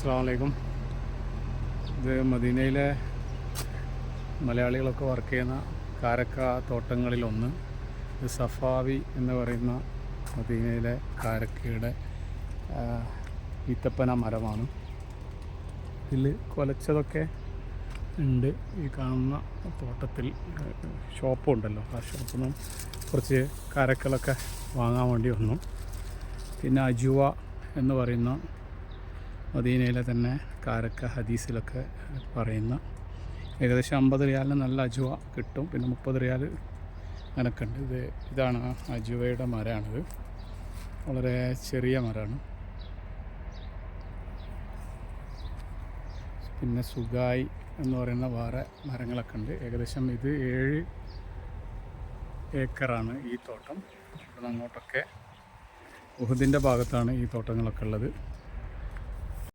അസ്സാം വലൈക്കും ഇത് മദീനയിലെ മലയാളികളൊക്കെ വർക്ക് ചെയ്യുന്ന കാരക്ക തോട്ടങ്ങളിലൊന്ന്. ഇത് സഫാവി എന്ന് പറയുന്ന മദീനയിലെ കാരക്കയുടെ ഈത്തപ്പന മരമാണ്. ഇതിൽ കൊലച്ചതൊക്കെ ഉണ്ട്. ഈ കാണുന്ന തോട്ടത്തിൽ ഷോപ്പുണ്ടല്ലോ. ആ ഷോപ്പിൽ നിന്നും കുറച്ച് കാരക്കളൊക്കെ വാങ്ങാൻ വേണ്ടി വന്നു. പിന്നെ അജുവ എന്ന് പറയുന്ന മദീനയിലെ തന്നെ കാരക്ക ഹദീസിലൊക്കെ പറയുന്ന ഏകദേശം അമ്പത് റിയാലിന് നല്ല അജുവ കിട്ടും. പിന്നെ മുപ്പത് റിയാൽ നനക്കുണ്ട് ഇത് ഇതാണ് അജുവയുടെ മരമാണിത് വളരെ ചെറിയ മരമാണ്. പിന്നെ സുഗായി എന്ന് പറയുന്ന വേറെ മരങ്ങളൊക്കെ ഉണ്ട്. ഏകദേശം ഇത് ഏഴ് ഏക്കറാണ് ഈ തോട്ടം. അങ്ങോട്ടൊക്കെ ഉഹുദിന്റെ ഭാഗത്താണ് ഈ തോട്ടങ്ങളൊക്കെ ഉള്ളത്.